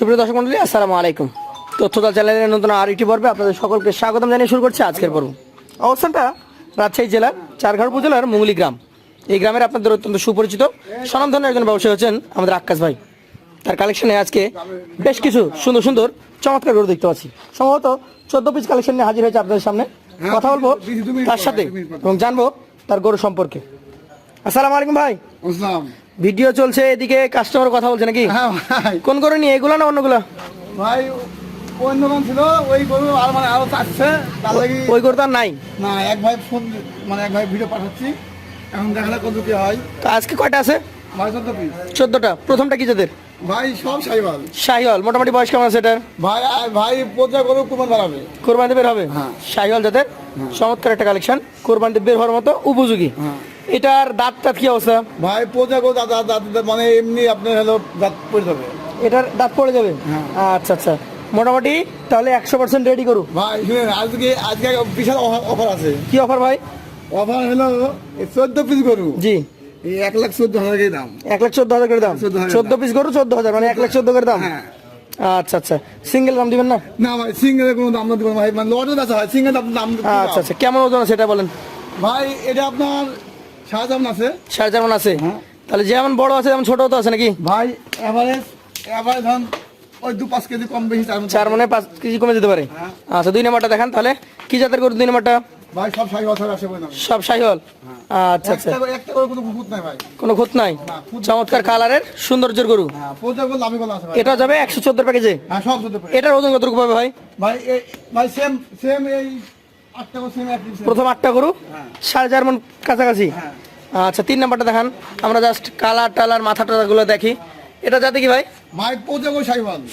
সুপ্রিয় দর্শক মন্ডলী আসসালামু আলাইকুম। তথ্যদা চ্যানেলের নতুন আর একটি পর্বে আপনাদের সকলকে স্বাগতম জানিয়ে শুরু করছি আজকের পর্ব। অবস্থানটা রাজশাহী জেলার চারঘাট উপজেলার মুঙ্গলি গ্রাম। এই গ্রামের আপনাদের অত্যন্ত সুপরিচিত স্বনামধন্য একজন ব্যবসায়ী হচ্ছেন আমাদের আক্কাস ভাই। তার কালেকশনে আজকে বেশ কিছু সুন্দর সুন্দর চমৎকার গরু দেখতে পাচ্ছি। সম্ভবত চোদ্দ পিস কালেকশন নিয়ে হাজির হয়েছে আপনাদের সামনে। কথা বলব তার সাথে এবং জানব তার গরু সম্পর্কে। আসসালামু আলাইকুম ভাই। ভিডিও চলছে এদিকে কাস্টমার কথা বলছে নাকি? হ্যাঁ কোন গরু নিয়ে এগুলো না অন্যগুলো? ভাই অন্য গান ছিল ওই গরু আর মানে আরও চাচ্ছে তার লাগি ওই গরু তো নাই? না এক ভাই ফোন মানে এক ভাই ভিডিও পাঠাচ্ছি এখন দেখালে কত কি হয়। তো আজকে কয়টা আছে? ভাই চোদ্দ পিস চোদ্দটা। প্রথমটা কি যাদের? ভাই সব সাইবাল শাহিওয়াল মোটামুটি বয়স কেমন আছে এটার? ভাই ভাই পোজা গরু কুমার দাঁড়াবে কোরবানিতে বের হবে? হ্যাঁ। শাহিওয়াল জাতের চমৎকার একটা কালেকশন কোরবানিতে বের হওয়ার মতো উপযোগী। হ্যাঁ। এটার দাঁত টাত কি অবস্থা? ভাই পোজা গরু দাদা দাদা মানে এমনি আপনার হলো দাঁত পড়ে যাবে। এটার দাঁত পড়ে যাবে? হ্যাঁ। আচ্ছা আচ্ছা। মোটামুটি তাহলে একশো পার্সেন্ট রেডি করু। ভাই শুনেন আজকে আজকে বিশাল অফার আছে। কি অফার ভাই? অফার হলো চোদ্দ পিস গরু। জি। এই এক লাখ চোদ্দ হাজার দাম। এক লাখ চোদ্দ হাজার করে দাম? 14,000 চোদ্দ পিস গরু চোদ্দ হাজার মানে এক লাখ চোদ্দ করে দাম? হ্যাঁ। আচ্ছা আচ্ছা। সিঙ্গেল দাম দিবেন না? না ভাই সিঙ্গেলের কোনো দাম না দিবেন ভাই মানে লটে হয় সিঙ্গেল দাম দাম আচ্ছা আচ্ছা। কেমন ওজন আছে এটা বলেন? ভাই এটা আপনার দাম আছে। সাড়ে আছে? হ্যাঁ। তাহলে যেমন বড় আছে তেমন ছোট তো আছে নাকি? ভাই এভারেজ এভারেজ ধরুন ওই দু পাঁচ কেজি কম বেশি চার মনে পাঁচ কেজি কমে যেতে পারে? হ্যাঁ। আচ্ছা দুই নাম্বারটা দেখান তাহলে। কি জাতের গরু দুই নাম্বারটা? ভাই সব আসে সব শাহিওয়াল আচ্ছা আচ্ছা। একটা করে- কোনো ভূত নাই ভাই। কোনো খুঁত নাই? চমৎকার কালারের সৌন্দর্যের গরু। হ্যাঁ আছে এটা যাবে একশো চোদ্দ প্যাকেজে হ্যাঁ সব এটার ওজন কতটুকু পাবে ভাই? ভাই ভাই সেম সেম এই প্রথম আটটা গরু হ্যাঁ। সাড়ে চার মন কাছাকাছি? হ্যাঁ। আচ্ছা তিন নাম্বারটা দেখান। আমরা জাস্ট কালার টালার মাথা টালাগুলো দেখি। এটা যাতে কি ভাই? ভাই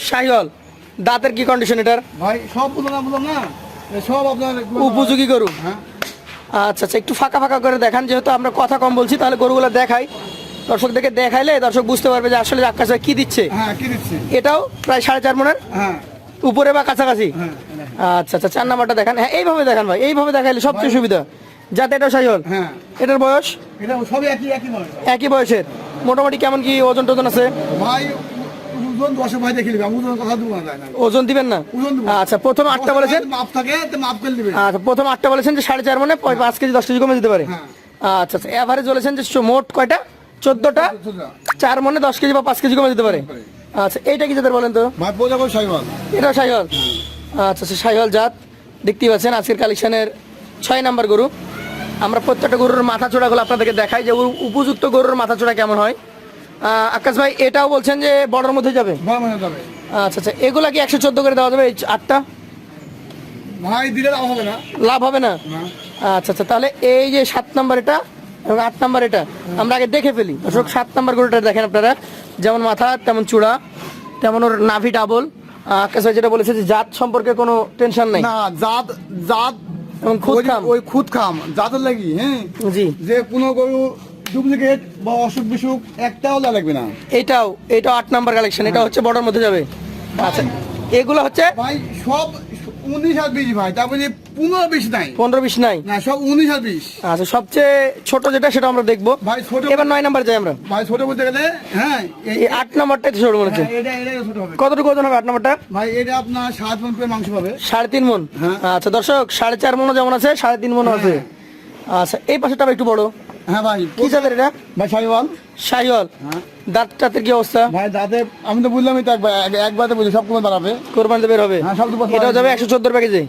শাহিওয়াল দাঁতের কি কন্ডিশন এটার? ভাই সব বললাম বললাম না। সব আপনার উপযোগী গরু। হ্যাঁ। আচ্ছা আচ্ছা একটু ফাঁকা ফাঁকা করে দেখান। যেহেতু আমরা কথা কম বলছি তাহলে গরুগুলো দেখাই। দর্শকদেরকে দেখাইলে দর্শক বুঝতে পারবে যে আসলে আকাশ কি দিচ্ছে। এটাও প্রায় সাড়ে চার মনের? উপরে বা কাছাকাছি? হ্যাঁ আচ্ছা আচ্ছা চার নাম্বারটা দেখান। হ্যাঁ এইভাবে দেখান ভাই এইভাবে দেখাইলে সবচেয়ে সুবিধা। যাতে এটা সাইহল হ্যাঁ। এটার বয়স? একই একই বয়সের। মোটামুটি কেমন কি ওজন টোজন আছে? ভাই ওজন দশে ভাই দেখে ওজন কথা ওজন দিবেন না? আচ্ছা প্রথম আটটা বলেছেন? মাপ থাকে মাপ করে দিবে আচ্ছা প্রথম আটটা বলেছেন যে সাড়ে চার মানে পাঁচ কেজি দশ কেজি কমে দিতে পারে। হ্যাঁ। আচ্ছা আচ্ছা এভারেজ বলেছেন যে মোট কয়টা? চোদ্দটা। চার মনে দশ কেজি বা পাঁচ কেজি কমে দিতে পারে। পারে। আচ্ছা এইটা কি যাদের বলেন তো? করে সাইহল আচ্ছা আচ্ছা সাইহল জাত। দেখতেই পাচ্ছেন আজকের কালেকশনের ছয় নাম্বার গরু। আমরা প্রত্যেকটা গরুর মাথা চোড়াগুলো আপনাদেরকে দেখাই যে উপযুক্ত গরুর মাথা চোড়া কেমন হয়। আকাশ ভাই এটাও বলছেন যে বড়ের মধ্যে যাবে? যাবে। আচ্ছা আচ্ছা এগুলা কি একশো চোদ্দ করে দেওয়া যাবে? এই আটটা? ভাই দিলে দাম হবে না। লাভ হবে না? না। আচ্ছা আচ্ছা তাহলে এই যে সাত নাম্বার এটা এবং আট নাম্বার এটা আমরা আগে দেখে ফেলি। দর্শক সাত নাম্বার গরুটা দেখেন আপনারা। যেমন মাথা তেমন চূড়া তেমন ওর নাভি ডাবল আকাশ যেটা বলেছে যে জাত সম্পর্কে কোনো টেনশন নাই। না জাত জাত ওই- খুদ খাম জাতের লাগি হ্যাঁ? জি। যে কোনো গরু ডুপ্লিকেট বা অসুখ বিসুখ একটাও লাগবে না। এটাও এটাও আট নাম্বার কালেকশন এটা হচ্ছে বড়র মধ্যে যাবে। আচ্ছা এগুলো হচ্ছে ভাই সব উনিশ আর বিশ ভাই তারপরে পনেরো বিশ নাই। পনেরো বিশ নাই? না সব উনিশ আর বিশ। আচ্ছা সবচেয়ে ছোট যেটা সেটা আমরা দেখব। ভাই ছোট এবার নয় নাম্বার যাই আমরা। ভাই ছোট বলতে গেলে হ্যাঁ এই- আট নাম্বারটা ছোট মনে হচ্ছে হ্যাঁ, কতটুকু ওজন হবে আট নাম্বারটা? ভাই এটা আপনার সাত মন করে মাংস পাবে সাড়ে তিন মন? হ্যাঁ। আচ্ছা দর্শক সাড়ে চার মনও যেমন আছে সাড়ে তিন মনও আছে। আচ্ছা এই পাশেটা একটু বড়। হ্যাঁ ভাই কি জাতের এটা? ভাই সাইওয়াল। শাহিওয়াল হ্যাঁ। দাঁত টাতের কি অবস্থা? ভাই দাঁতে আমি তো বললামই তো একবার এক- একবারে বলি সব কোনো দাঁড়াবে বের হবে। হ্যাঁ, সব এটাও যাবে একশো চোদ্দ চোদ্দোর প্যাকেজে।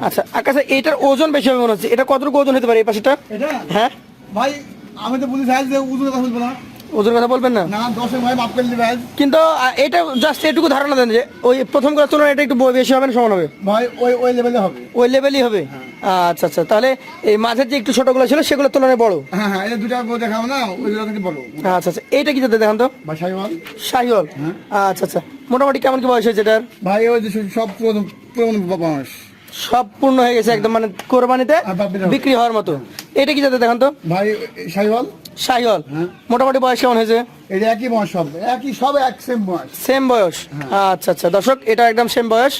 আচ্ছা আকাশে এটার ওজন বেশি হবে মনে হচ্ছে। এটা কতটুকু ওজন হতে পারে এই পাশেটা এটা? হ্যাঁ। ভাই আমি তো বলি সাইজ যে উজুর কথা বলব না। ওজন কথা বলবেন না? কিন্তু এটা জাস্ট এটুকু ধারণা দেন যে ওই প্রথম করার তুলনায় এটা একটু বেশি হবে না সমান হবে? ভাই ওই ওই লেভেলে হবে। ওই লেভেলই হবে? আচ্ছা আচ্ছা তাহলে এই মাঝের যে একটু ছোটগুলো ছিল সেগুলোর তুলনায় বড়? হ্যাঁ হ্যাঁ এই দুটা গো না ওইগুলো থেকে বলো আচ্ছা আচ্ছা এইটা কি যাতে দেখান তো? ভাই সাইওয়াল শাহিওয়াল আচ্ছা আচ্ছা মোটামুটি কেমন কি বয়স হয়েছে এটার? ভাই ওই সব পুরনো পুরনো মানুষ সব পূর্ণ হয়ে গেছে একদম মানে কোরবানিতে। বিক্রি হওয়ার মতো। এটা কি যাতে দেখান তো? ভাই শাহিওয়াল হ্যাঁ। মোটামুটি বয়স কেমন হয়েছে এটা একই বয়স সব একই সব এক সেম বয়স সেম বয়স আচ্ছা আচ্ছা দর্শক এটা একদম সেম বয়স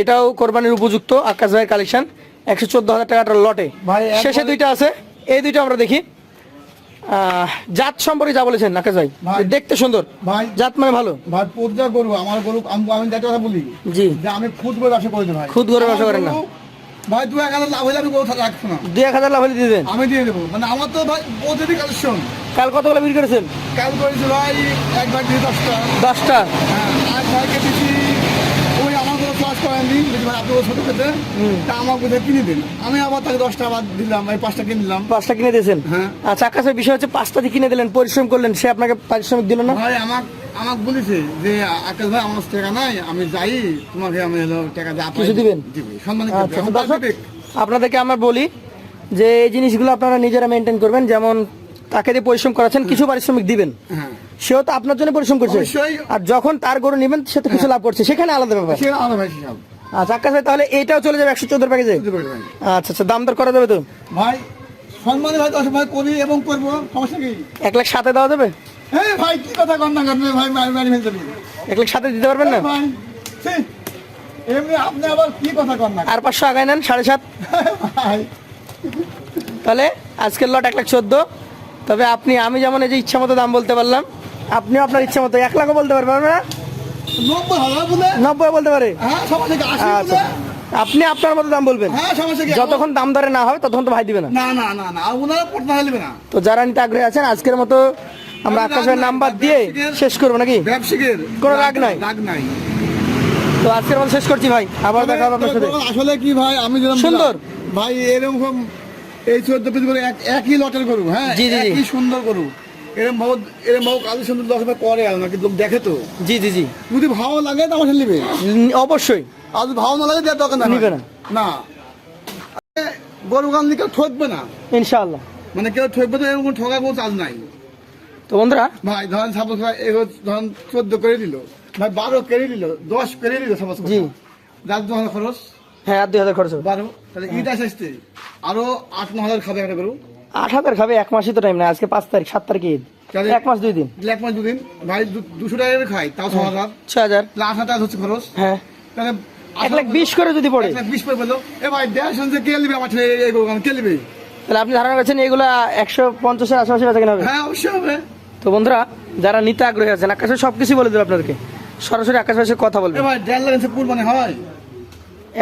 এটাও কোরবানির উপযুক্ত আকাশ ভাইয়ের কালেকশন একশো চোদ্দ হাজার টাকাটার লটে ভাই, শেষে দুইটা আছে এই দুইটা আমরা দেখি জাত সম্পর্কে যা বলেছেন আকাশ ভাই। দেখতে সুন্দর ভাই জাত মানে ভালো ভাই গরু আমার গরু আমি একটা কথা বলি জি আমি ব্যবসা ভাই খুদ করে ব্যবসা করেন না। ভাই দু এক হাজার লাভ হলে আমি গরু রাখব না। দুই এক হাজার লাভ হলে দিয়ে দেন। আমি দিয়ে দেবো। মানে আমার তো ভাই কালেকশন। কাল কতগুলো বিক্রি করেছেন? কাল করেছি ভাই এক ভাই দশটা। দশটা? হ্যাঁ এক ভাইকে দিচ্ছি ওই আমার কোনো ক্লাস করেননি বলছি ভাই আপনি ছোট তা আমার কোথায় কিনে দিন। আমি আবার তাকে দশটা আবার দিলাম এই পাঁচটা কিনে দিলাম পাঁচটা কিনে দিয়েছেন? হ্যাঁ। আচ্ছা বিষয় হচ্ছে পাঁচটা দিয়ে কিনে দিলেন পরিশ্রম করলেন সে আপনাকে পারিশ্রমিক দিল না? ভাই আমাক আমাক বলেছে যে আকাশ ভাই আমার টাকা নাই আমি যাই তোমাকে আমি হলো টাকা যা পাই কিছু দিবেন? সম্মানিত আচ্ছা। আপনাদেরকে আমরা বলি যে এই জিনিসগুলো আপনারা নিজেরা মেনটেন করবেন যেমন তাকে দিয়ে পরিশ্রম করাচ্ছেন কিছু পারিশ্রমিক দিবেন। হ্যাঁ। সেও তো আপনার জন্য পরিশ্রম করছে। আর যখন তার গরু নেবেন সে তো কিছু লাভ করছে। সেখানে আলাদা ব্যাপার। আচ্ছা আকাশ ভাই তাহলে এইটাও চলে যাবে একশো চোদ্দ প্যাকেজে? আচ্ছা আচ্ছা দাম দর করা যাবে তো? ভাই সম্মানে ভাই দশ ভাই করি এবং করব। সমস্যা কি? এক লাখ সাথে দেওয়া যাবে? হ্যাঁ ভাই কি কথা কর না করবে ভাই মারি মারি ফেলতে এক লাখ সাথে দিতে পারবেন না? ভাই এমনি আপনি আবার কি কথা না আর পাঁচশো আগায় নেন সাড়ে সাত। ভাই। তাহলে আজকের লট এক লাখ চোদ্দ। তবে আপনি আমি যেমন এই যে ইচ্ছা মতো দাম বলতে পারলাম আপনিও আপনার ইচ্ছা মতো এক লাখও বলতে পারবেন না? নব্বই বলতে পারে? হ্যাঁ আচ্ছা। আপনি আপনার মতো দাম বলবেন। হ্যাঁ যতক্ষণ দাম দরে না হবে ততক্ষণ তো ভাই দিবে না। তো যারা নিতে আগ্রহী আছেন আজকের মতো আমরা আকাশের নাম্বার দিয়ে শেষ করব নাকি? কোনো রাগ নাই। রাগ নাই। তো আজকের মতো শেষ করছি ভাই। আবার দেখা হবে আপনার সাথে। আসলে কি ভাই আমি সুন্দর। ভাই এরকম এই চোদ্দ পিস করে একই লটের গরু হ্যাঁ? জি, জি, জি। সুন্দর গরু। এরকম ভাব এরকম ভাব কালী সুন্দর দশ করে আর নাকি লোক দেখে তো। জি জি জি। যদি ভালো লাগে তো আমার সাথে নিবে অবশ্যই। আর যদি ভালো না লাগে দেওয়ার দরকার না। না। গরু গান কেউ ঠকবে না। ইনশাআল্লাহ। মানে কেউ ঠকবে তো এরকম ঠকা কোনো চাল নাই। তো বন্ধুরা ভাই ধরেন সাপোজ ভাই এগো ধরেন চোদ্দ করে দিল ভাই বারো কেড়ে দিল দশ কেড়ে দিল সাপোজ জি। যার দু হাজার খরচ? হ্যাঁ আর দুই হাজার খরচ বারো। তাহলে আসতে আরও আট ন হাজার খাবে একটা আট হাজার খাবে এক মাসই তো টাইম আজকে পাঁচ তারিখ সাত তারিখে ঈদ। এক মাস দুই দিন। এক মাস দুদিন ভাই দুশো টাকা করে খাই তাও ছ হাজার। হাজার। আট হাজার হচ্ছে খরচ। হ্যাঁ। তাহলে এক লাখ বিশ করে যদি পড়ে। বিশ বলল এ ভাই দেড় শুনছে কে নিবে আমার ছেলে? কে নিবে? তাহলে আপনি ধারণা করছেন এগুলা একশো পঞ্চাশের আশেপাশে বেচা কেনা হবে? হ্যাঁ অবশ্যই হবে। তো বন্ধুরা যারা নিতে আগ্রহী আছেন আকাশে সবকিছু বলে দেবে আপনাদেরকে। সরাসরি আকাশ ভাইয়ের কথা বলবে। ভাই মানে হয়।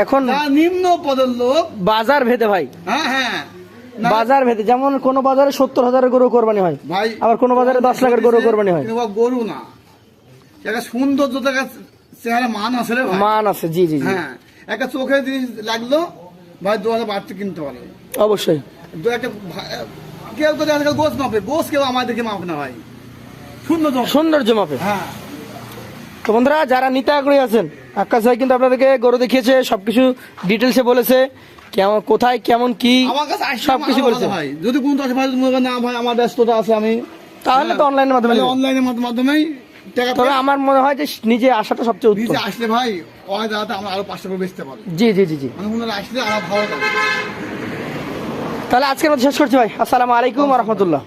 এখন নিম্ন পদের লোক। বাজার ভেদে ভাই। হ্যাঁ হ্যাঁ। বাজার ভেদে যেমন কোন বাজারে সত্তর হাজারের গরু কোরবানি হয় ভাই আবার কোনো বাজারে দশ লাখের গরু কোরবানি হয়। গরু না। একটা সৌন্দর্য চেহারা মান আছে মান আছে জি জি হ্যাঁ একটা চোখে জিনিস লাগল ভাই দু হাজার বাড়তে কিনতে পারে। অবশ্যই। দু একটা কেউ তো দেখা গোস মাপে গোস কেউ আমাদেরকে মাপে না ভাই। সৌন্দর্য সৌন্দর্য মাপে। হ্যাঁ। তো বন্ধুরা যারা নিতে আগ্রহী আছেন আকাশ ভাই কিন্তু আপনাদেরকে গরু দেখিয়েছে সবকিছু ডিটেলসে বলেছে কেমন কোথায় কেমন কি সবকিছু বলেছে। ভাই। যদি কোন দশ ভাই না ভাই আমার ব্যস্ততা আছে আমি। তাহলে তো অনলাইনের মাধ্যমে অনলাইনের মাধ্যমেই তবে আমার মনে হয় যে নিজে আসাটা সবচেয়ে উত্তম। আসলে ভাই ওই দাদাতে আমরা আরও পাঁচটা করে বেচতে পারব। জি জি জি জি। মানে আসলে আরও ভালো তাহলে আজকের মতো শেষ করছি ভাই। আসসালামু আলাইকুম রহমতুল্লাহ।